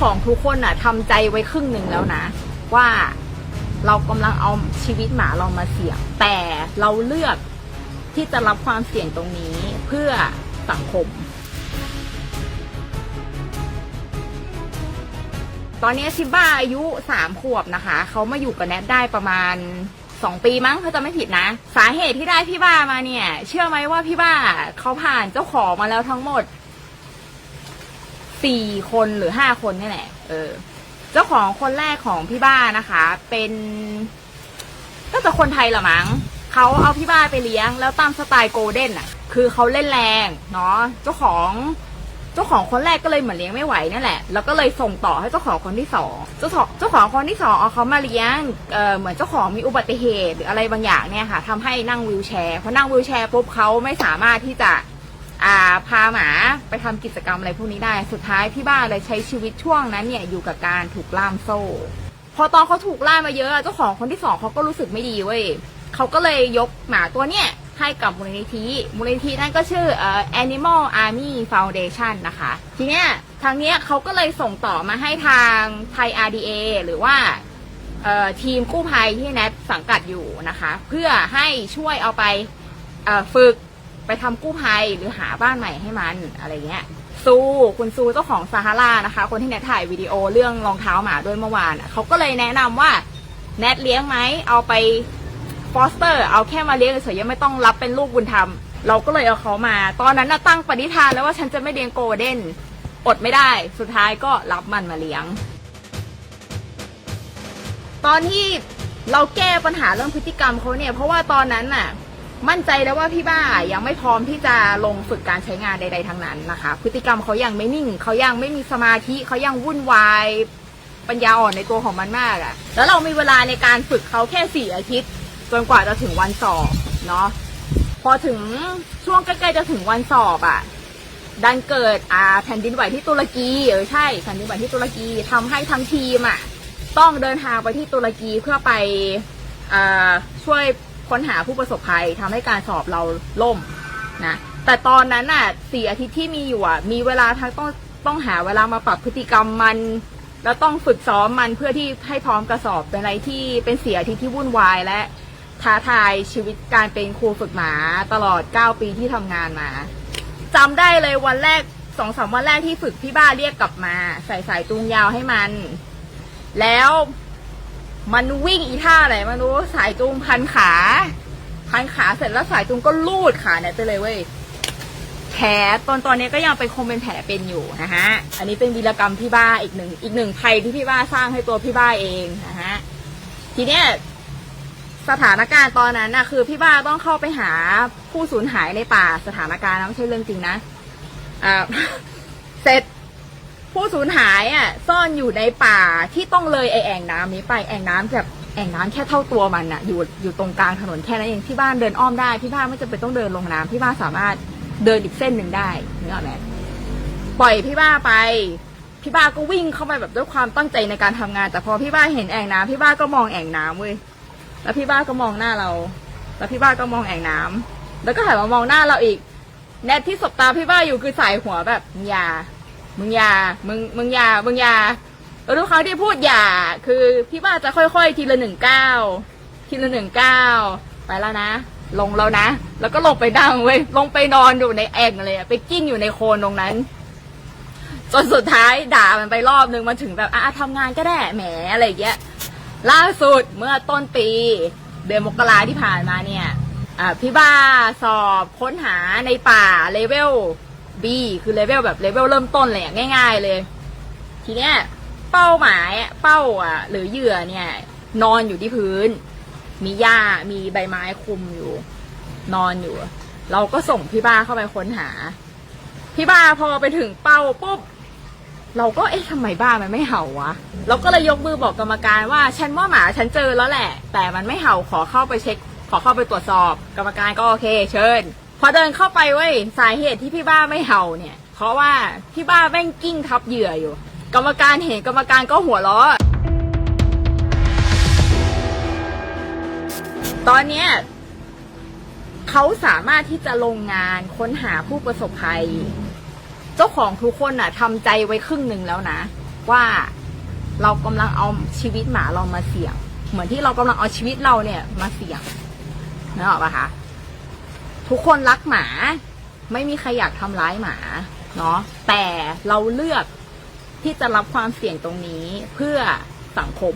ของทุกคนอะทำใจไว้ครึ่งหนึ่งแล้วนะ ว่าเรากำลังเอาชีวิตหมาเรามาเสี่ยง แต่เราเลือกที่จะรับความเสี่ยงตรงนี้เพื่อสังคม ตอนนี้ชิบ้าอายุสามขวบนะคะ เขามาอยู่กับแนทได้ประมาณสองปีมั้งถ้าจะไม่ผิดนะ สาเหตุที่ได้พี่บ้ามาเนี่ย เชื่อไหมว่าพี่บ้าเขาผ่านเจ้าของมาแล้วทั้งหมด สี่คนหรือห้าคนนี่แหละ เออ เจ้าของคนแรกของพี่บ้านะคะ เป็นก็จะคนไทยละมั้งเขาเอาพี่บ้าไปเลี้ยง แล้วตามสไตล์โกลเด้นอะ คือเขาเล่นแรงเนาะเจ้าของเจ้าของคนแรกก็เลยเหมือนเลี้ยงไม่ไหวนั่นแหละ แล้วก็เลยส่งต่อให้เจ้าของคนที่สอง เจ้าของเจ้าของคนที่สองเอาเขามาเลี้ยง เออเหมือนเจ้าของมีอุบัติเหตุหรืออะไรบางอย่างเนี่ยค่ะทำให้นั่งวีลแชร์ พอนั่งวีลแชร์ปุ๊บเขาไม่สามารถที่จะ อ่าพาหมาไปทำกิจกรรมอะไรพวกนี้ได้ สุดท้ายพี่บ้าเลยใช้ชีวิตช่วงนั้นเนี่ยอยู่กับการถูกล่ามโซ่ พอตอนเขาถูกล่ามาเยอะเจ้าของคนที่สองเขาก็รู้สึกไม่ดีเว้ยเขาก็เลยยกหมาตัวเนี้ยให้กับมูลนิธิ มูลนิธินั่นก็ชื่อเอ่อ Animal Army Foundation นะคะ ทีเนี้ยทางเนี้ยเขาก็เลยส่งต่อมาให้ทางไทย RDA หรือว่าเอ่อทีมกู้ภัยที่แนทสังกัดอยู่นะคะ เพื่อให้ช่วยเอาไปเอ่อฝึก ไปทำกู้ภัยหรือหาบ้านใหม่ให้มันอะไรเงี้ยซูคุณซูเจ้าของซาฮารานะคะ คนที่แนทถ่ายวิดีโอเรื่องรองเท้าหมาด้วยเมื่อวานเขาก็เลยแนะนำว่าแนทเลี้ยงไหมเอาไปฟอสเตอร์ เอาแค่มาเลี้ยงเฉยๆยังไม่ต้องรับเป็นลูกบุญธรรม เราก็เลยเอาเขามา ตอนนั้นน่ะตั้งปณิธานแล้วว่าฉันจะไม่เลี้ยงโกลเด้นอดไม่ได้สุดท้ายก็รับมันมาเลี้ยง ตอนที่เราแก้ปัญหาเรื่องพฤติกรรมเขาเนี่ย เพราะว่าตอนนั้นน่ะ มั่นใจแล้วว่าพี่บ้ายังไม่พร้อมที่จะลงฝึกการใช้งานใด ๆทั้งนั้นนะคะ พฤติกรรมเขายังไม่นิ่งเขายังไม่มีสมาธิเขายังวุ่นวายปัญญาอ่อนในตัวของมันมากอะ่ะแล้วเรามีเวลาในการฝึกเขาแค่สี่อาทิตย์จนกว่าจะถึงวันสอบเนาะพอถึงช่วงใกล้ๆจะถึงวันสอบอะ่ะดันเกิดอ่าแผ่นดินไหวที่ตุรกีเออใช่แผ่นดินไหวที่ตุรกีทำให้ทั้งทีมอะ่ะต้องเดินทางไปที่ตุรกีเพื่อไปอช่วย ค้นหาผู้ประสบภัยทำให้การสอบเราล่มนะแต่ตอนนั้นน่ะสี่อาทิตย์ที่มีอยู่อะมีเวลาทั้งต้องต้องหาเวลามาปรับพฤติกรรมมัน แล้วต้องฝึกซ้อมมันเพื่อที่ให้พร้อมกระสอบเป็นอะไรที่เป็นเสียอาทิตย์ที่วุ่นวายและท้าทายชีวิตการเป็นครูฝึกหมาตลอด 9 ปีที่ทำงานมาจำได้เลยวันแรกสองสามวันแรกที่ฝึกพี่บ้าเรียกกลับมา ใส่สายจูงยาวให้มัน แล้ว มันวิ่งอีท่าอะไรไมารู้สายจูงพันขา พันขาเสร็จแล้วสายจูงก็ลูดขาเนี่ยไปเลยเว้ยแผลตอนตอนนี้ก็ยังเป็นคงเป็นแผลเป็นอยู่นะฮะ อันนี้เป็นวีรกรรมพี่บ้าอีกหนึ่งอีกหนึ่งภัยที่พี่บ้าสร้างให้ตัวพี่บ้าเองนะฮะ ทีเนี้ยสถานการณ์ตอนนั้นนะคือพี่บ้าต้องเข้าไปหาผู้สูญหายในป่าสถานการณ์นะไม่ใช่เรื่องจริงนะอ่าเสร็จ ผู้สูญหายอะซ่อนอยู่ในป่าที่ต้องเลยไอแอ่งน้ำนี้ไปแอ่งน้ำแบบแอ่งน้ำแค่เท่าตัวมันอะอยู่อยู่ตรงกลางถนนแค่นั้นเองที่บ้านเดินอ้อมได้พี่บ้านไม่จำเป็นต้องเดินลงน้ำพี่บ้านสามารถเดินอีกเส้นหนึ่งได้นึกออกไหมปล่อยพี่บ้าไป พี่บ้าก็วิ่งเข้าไปแบบด้วยความตั้งใจในการทำงาน แต่พอพี่บ้าเห็นแอ่งน้ำพี่บ้าก็มองแอ่งน้ำเว้ยแล้วพี่บ้าก็มองหน้าเรา แล้วพี่บ้าก็มองแอ่งน้ำแล้วก็หันมามองหน้าเราอีก แนทที่สบตาพี่บ้าอยู่คือสายหัวแบบอย่า มึงอย่า มึง มึงอย่า มึงอย่าแล้วทุกครั้งที่พูดอย่า คือพี่บ้าจะค่อยๆ ทีละหนึ่งก้าว ทีละหนึ่งก้าวไปแล้วนะ ลงแล้วนะ แล้วก็ลงไปดังเว้ย ลงไปนอนอยู่ในแอ่งเลยอะไปกิ้งอยู่ในโคนตรงนั้น จนสุดท้ายด่ามันไปรอบนึงมันถึงแบบอะทำงานก็ได้ แหมอะไรอย่างเงี้ย ล่าสุดเมื่อต้นปี เดือนมกราที่ผ่านมาเนี่ยอ่าพี่บ้าสอบค้นหาในป่าเลเวล B คือเลเวลแบบเลเวลเริ่มต้นเลยอะง่าย ๆ เลย ทีเนี้ยเป้าหมายอะเป้าอะ หรือเหยื่อเนี่ย นอนอยู่ที่พื้น มีหญ้ามีใบไม้คลุมอยู่ นอนอยู่ เราก็ส่งพี่บ้าเข้าไปค้นหา พี่บ้าพอไปถึงเป้าปุ๊บเราก็เอ๊ะทำไมบ้ามันไม่เห่าวะ เราก็เลยยกมือบอกกรรมการว่าฉันว่าหมาฉันเจอแล้วแหละ แต่มันไม่เห่าขอเข้าไปเช็ค ขอเข้าไปตรวจสอบ กรรมการก็โอเค เชิญ พอเดินเข้าไปเว้ยสาเหตุที่พี่บ้าไม่เห่าเนี่ย เพราะว่าพี่บ้าแม่งกิ้งทับเหยื่ออยู่ กรรมการเห็นกรรมการก็หัวเราะตอนเนี้ยเขาสามารถที่จะลงงานค้นหาผู้ประสบภัย เจ้าของทุกคนน่ะทำใจไว้ครึ่งหนึ่งแล้วนะ ว่าเรากำลังเอาชีวิตหมาเรามาเสี่ยง เหมือนที่เรากำลังเอาชีวิตเราเนี่ยมาเสี่ยงนึกออกปะคะ ทุกคนรักหมา ไม่มีใครอยากทำร้ายหมาเนาะแต่เราเลือกที่จะรับความเสี่ยงตรงนี้เพื่อสังคม